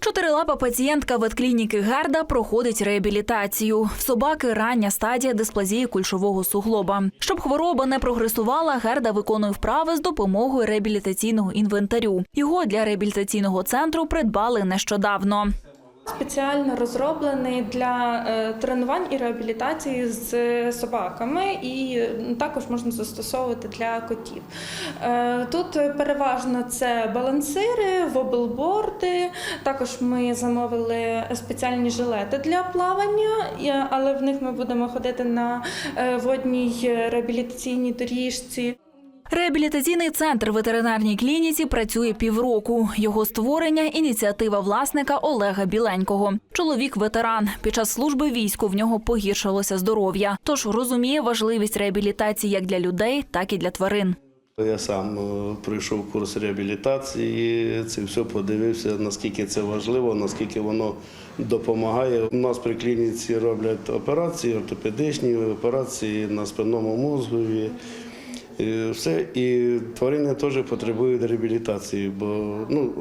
Чотирилапа пацієнтка ветклініки Герда проходить реабілітацію. В собаки рання стадія дисплазії кульшового суглоба. Щоб хвороба не прогресувала, Герда виконує вправи з допомогою реабілітаційного інвентарю. Його для реабілітаційного центру придбали нещодавно. Спеціально розроблений для е, тренувань і реабілітації з е, собаками, і також можна застосовувати для котів. Е, Тут переважно це балансири, воблборди. Також ми замовили спеціальні жилети для плавання, але в них ми будемо ходити на водній реабілітаційній доріжці. Реабілітаційний центр ветеринарній клініці працює півроку. Його створення ініціатива власника Олега Біленького. Чоловік ветеран. Під час служби війську в нього погіршилося здоров'я. Тож розуміє важливість реабілітації як для людей, так і для тварин. Я сам е, пройшов курс реабілітації, це все подивився, наскільки це важливо, наскільки воно допомагає. У нас при клініці роблять операції, ортопедичні операції на спинному мозгові. Все. І тварини теж потребують реабілітації, бо ну,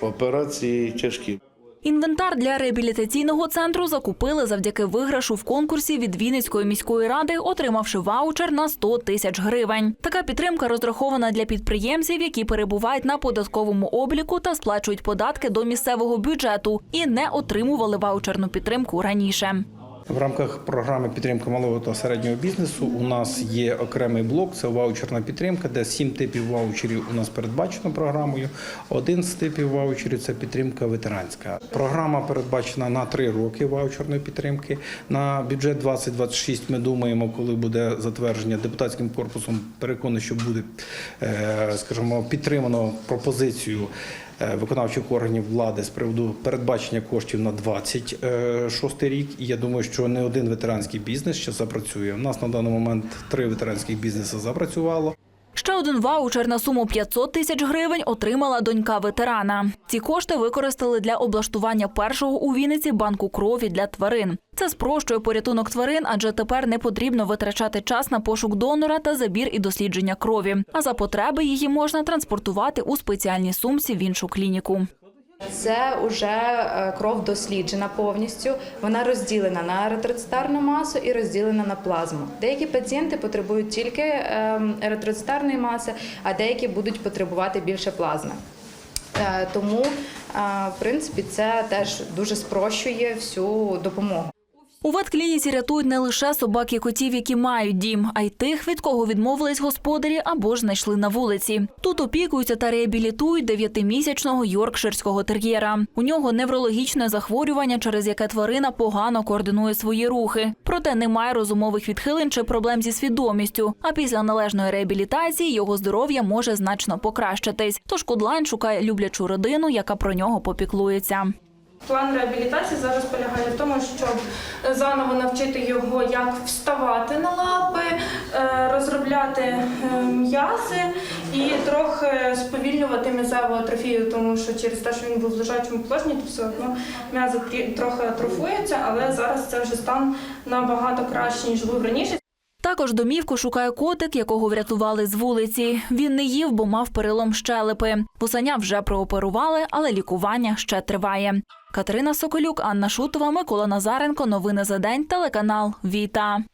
операції тяжкі. Інвентар для реабілітаційного центру закупили завдяки виграшу в конкурсі від Вінницької міської ради, отримавши ваучер на 100 тисяч гривень. Така підтримка розрахована для підприємців, які перебувають на податковому обліку та сплачують податки до місцевого бюджету і не отримували ваучерну підтримку раніше. В рамках програми підтримки малого та середнього бізнесу у нас є окремий блок, це ваучерна підтримка, де сім типів ваучерів у нас передбачено програмою. Один з типів ваучерів це підтримка ветеранська. Програма передбачена на три роки ваучерної підтримки. На бюджет 2026 ми думаємо, коли буде затвердження депутатським корпусом, переконаний, що буде, е, скажімо, підтримано пропозицію виконавчих органів влади з приводу передбачення коштів на 26 рік. І я думаю, що не один ветеранський бізнес ще запрацює. У нас на даний момент три ветеранських бізнеси запрацювало. Ще один ваучер на суму 500 тисяч гривень отримала донька ветерана. Ці кошти використали для облаштування першого у Вінниці банку крові для тварин. Це спрощує порятунок тварин, адже тепер не потрібно витрачати час на пошук донора та забір і дослідження крові. А за потреби її можна транспортувати у спеціальній сумці в іншу клініку. Це вже е, кров досліджена повністю. Вона розділена на еритроцитарну масу і розділена на плазму. Деякі пацієнти потребують тільки ем, еритроцитарної маси, а деякі будуть потребувати більше плазми. Е, Тому, е, в принципі, це теж дуже спрощує всю допомогу. У ветклініці рятують не лише собак і котів, які мають дім, а й тих, від кого відмовились господарі або ж знайшли на вулиці. Тут опікуються та реабілітують дев'ятимісячного йоркширського тер'єра. У нього неврологічне захворювання, через яке тварина погано координує свої рухи. Проте немає розумових відхилень чи проблем зі свідомістю. А після належної реабілітації його здоров'я може значно покращитись. Тож Кудлайн шукає люблячу родину, яка про нього попіклується. План реабілітації зараз полягає в тому, щоб заново навчити його, як вставати на лапи, е, розробляти е, м'язи і трохи сповільнювати м'язеву атрофію, тому що через те, що він був в лежачому положенні, то все одно м'язи трохи атрофуються, але зараз це вже стан набагато краще, ніж був раніше. Також домівку шукає котик, якого врятували з вулиці. Він не їв, бо мав перелом щелепи. Вусаня вже прооперували, але лікування ще триває. Катерина Соколюк, Анна Шутова, Микола Назаренко. Новини за день. Телеканал Віта.